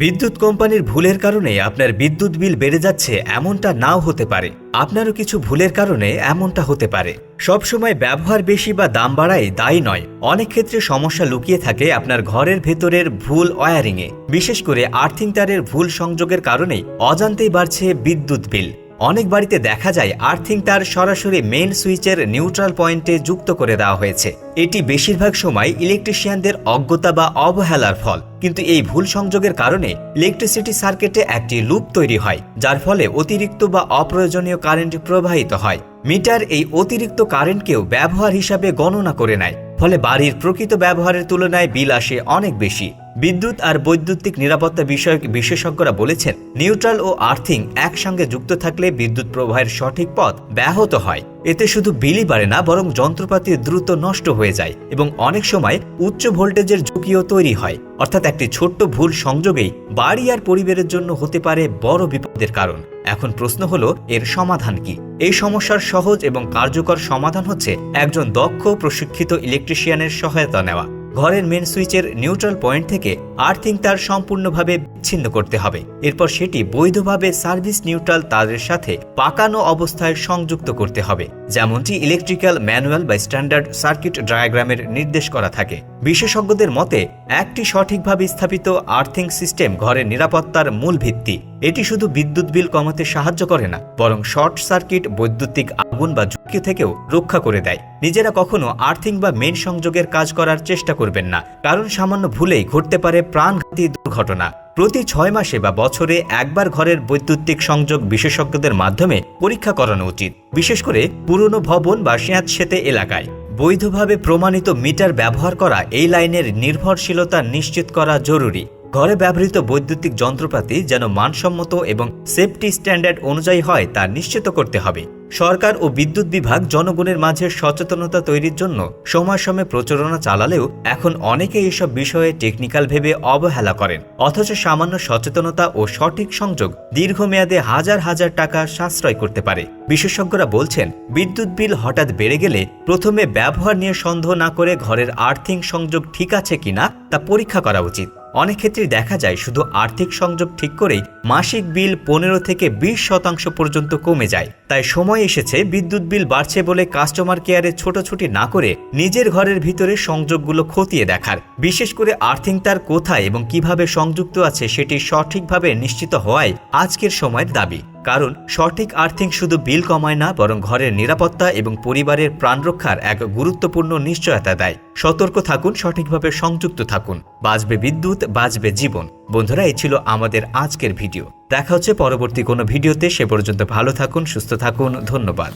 বিদ্যুৎ কোম্পানির ভুলের কারণে আপনার বিদ্যুৎ বিল বেড়ে যাচ্ছে এমনটা নাও হতে পারে। আপনারও কিছু ভুলের কারণে এমনটা হতে পারে। সবসময় ব্যবহার বেশি বা দাম বাড়াই দায়ী নয়। অনেক ক্ষেত্রে সমস্যা লুকিয়ে থাকে আপনার ঘরের ভেতরের ভুল ওয়ারিংয়ে। বিশেষ করে আর্থিং তারের ভুল সংযোগের কারণেই অজান্তেই বাড়ছে বিদ্যুৎ বিল। অনেক বাড়িতে দেখা যায় আর্থিং তার সরাসরি মেইন সুইচের নিউট্রাল পয়েন্টে যুক্ত করে দেওয়া হয়েছে। এটি বেশিরভাগ সময় ইলেকট্রিশিয়ানদের অজ্ঞতা বা অবহেলার ফল। কিন্তু এই ভুল সংযোগের কারণে ইলেকট্রিসিটি সার্কিটে একটি লুপ তৈরি হয়, যার ফলে অতিরিক্ত বা অপ্রয়োজনীয় কারেন্ট প্রবাহিত হয়। মিটার এই অতিরিক্ত কারেন্টকেও ব্যবহার হিসাবে গণনা করে নেয়, ফলে বাড়ির প্রকৃত ব্যবহারের তুলনায় বিল আসে অনেক বেশি। বিদ্যুৎ আর বৈদ্যুতিক নিরাপত্তা বিষয়ক বিশেষজ্ঞরা বলেছেন, নিউট্রাল ও আর্থিং একসঙ্গে যুক্ত থাকলে বিদ্যুৎ প্রবাহের সঠিক পথ ব্যাহত হয়। এতে শুধু বিলই বাড়ে না, বরং যন্ত্রপাতি দ্রুত নষ্ট হয়ে যায় এবং অনেক সময় উচ্চ ভোল্টেজের ঝুঁকিও তৈরি হয়। অর্থাৎ একটি ছোট্ট ভুল সংযোগেই বাড়ি আর পরিবারের জন্য হতে পারে বড় বিপদের কারণ। এখন প্রশ্ন হলো, এর সমাধান কি? এই সমস্যার সহজ এবং কার্যকর সমাধান হচ্ছে একজন দক্ষ প্রশিক্ষিত ইলেকট্রিশিয়ানের সহায়তা নেওয়া। ঘরের মেন সুইচের নিউট্রাল পয়েন্ট থেকে আর্থিং তার সম্পূর্ণভাবে বিচ্ছিন্ন করতে হবে। এরপর সেটি বৈধভাবে সার্ভিস নিউট্রাল তাদের সাথে পাকানো অবস্থায় সংযুক্ত করতে হবে, যেমনটি ইলেকট্রিক্যাল ম্যানুয়াল বা স্ট্যান্ডার্ড সার্কিট ডায়াগ্রামের নির্দেশ করা থাকে। বিশেষজ্ঞদের মতে, একটি সঠিকভাবে স্থাপিত আর্থিং সিস্টেম ঘরের নিরাপত্তার মূল ভিত্তি। এটি শুধু বিদ্যুৎ বিল কমাতে সাহায্য করে না, বরং শর্ট সার্কিট, বৈদ্যুতিক আগুন বা ঝুঁকি থেকেও রক্ষা করে দেয়। নিজেরা কখনো আর্থিং বা মেন সংযোগের কাজ করার চেষ্টা করবেন না, কারণ সামান্য ভুলেই ঘটতে পারে প্রাণঘাতী দুর্ঘটনা। প্রতি ছয় মাসে বা বছরে একবার ঘরের বৈদ্যুতিক সংযোগ বিশেষজ্ঞদের মাধ্যমে পরীক্ষা করানো উচিত, বিশেষ করে পুরনো ভবন বা স্যাঁতসেতে এলাকায়। বৈধভাবে প্রমাণিত মিটার ব্যবহার করা এই লাইনের নির্ভরশীলতা নিশ্চিত করা জরুরি। ঘরে ব্যবহৃত বৈদ্যুতিক যন্ত্রপাতি যেন মানসম্মত এবং সেফটি স্ট্যান্ডার্ড অনুযায়ী হয় তা নিশ্চিত করতে হবে। সরকার ও বিদ্যুৎ বিভাগ জনগণের মাঝে সচেতনতা তৈরির জন্য সময় সময় প্রচারণা চালালেও এখন অনেকে এসব বিষয়ে টেকনিক্যাল ভেবে অবহেলা করেন। অথচ সামান্য সচেতনতা ও সঠিক সংযোগ দীর্ঘমেয়াদে হাজার হাজার টাকা সাশ্রয় করতে পারে। বিশেষজ্ঞরা বলছেন, বিদ্যুৎ বিল হঠাৎ বেড়ে গেলে প্রথমে ব্যবহার নিয়ে সন্দেহ না করে ঘরের আর্থিং সংযোগ ঠিক আছে কিনা তা পরীক্ষা করা উচিত। অনেক ক্ষেত্রেই দেখা যায় শুধু আর্থিক সংযোগ ঠিক করেই মাসিক বিল পনেরো থেকে বিশ শতাংশ পর্যন্ত কমে যায়। তাই সময় এসেছে, বিদ্যুৎ বিল বাড়ছে বলে কাস্টমার কেয়ারে ছোটাছুটি না করে নিজের ঘরের ভিতরে সংযোগগুলো খতিয়ে দেখার। বিশেষ করে আর্থিং তার কোথায় এবং কীভাবে সংযুক্ত আছে সেটি সঠিকভাবে নিশ্চিত হওয়ায় আজকের সময়ের দাবি। কারণ সঠিক আর্থিং শুধু বিল কমায় না, বরং ঘরের নিরাপত্তা এবং পরিবারের প্রাণ রক্ষার এক গুরুত্বপূর্ণ নিশ্চয়তা দেয়। সতর্ক থাকুন, সঠিকভাবে সংযুক্ত থাকুন। বাঁচবে বিদ্যুৎ, বাঁচবে জীবন। বন্ধুরা, এই ছিল আমাদের আজকের ভিডিও। দেখা হচ্ছে পরবর্তী কোনো ভিডিওতে সে পর্যন্ত ভালো থাকুন সুস্থ থাকুন ধন্যবাদ।